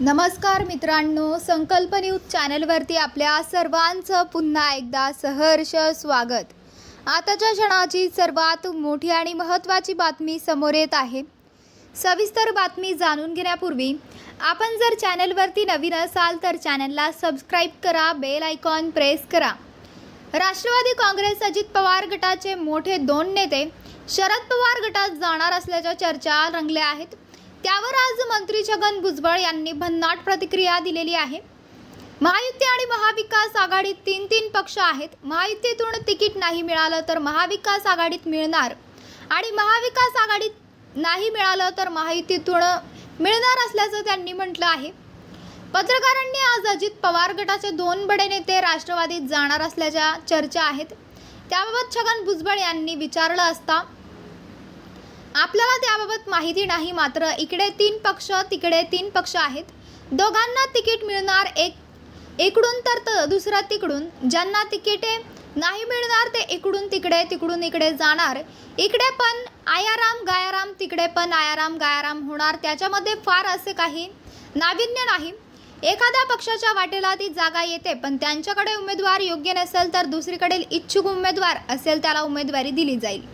नमस्कार मित्रांनो संकल्प न्यूज चॅनलवरती आपल्या सर्वांचं पुन्हा एकदा सहर्ष स्वागत. आताच्या क्षणाची सर्वात मोठी आणि महत्त्वाची बातमी समोर येत आहे. सविस्तर बातमी जाणून घेण्यापूर्वी आपण जर चॅनलवरती नवीन असाल तर चॅनलला सबस्क्राईब करा बेल आयकॉन प्रेस करा. राष्ट्रवादी काँग्रेस अजित पवार गटाचे मोठे दोन नेते शरद पवार गटात जाणार असल्याच्या चर्चा रंगल्या आहेत. त्यावर आज मंत्री छगन भुजबळ यांनी भन्नाट प्रतिक्रिया दिलेली आहे. महायुती आणि महाविकास आघाडीत तीन तीन पक्ष आहेत. महायुतीतून तिकीट नाही मिळालं तर महाविकास आघाडीत मिळणार आणि महाविकास आघाडीत नाही मिळालं तर महायुतीतून मिळणार असल्याचं त्यांनी म्हटलं आहे. पत्रकारांनी आज अजित पवार गटाचे दोन बडे नेते राष्ट्रवादीत जाणार असल्याच्या चर्चा आहेत. त्याबाबत छगन भुजबळ यांनी विचारलं असता आपल्याला त्याबाबत माहिती नाही मात्र इकडे तीन पक्ष तिकडे तीन पक्ष आहेत. दोघांना तिकीट मिळणार एक इकडून तर त- दुसरा तिकडून. ज्यांना तिकिटे नाही मिळणार ते इकडून तिकडे तिकडून इकडे जाणार. इकडे पण आयाराम गायाराम तिकडे पण आयाराम गायाराम होणार. त्याच्यामध्ये फार असे काही नाविन्य नाही. एखाद्या पक्षाच्या वाटेला ती जागा येते पण त्यांच्याकडे उमेदवार योग्य नसेल तर दुसरीकडील इच्छुक उमेदवार असेल त्याला उमेदवारी दिली जाईल.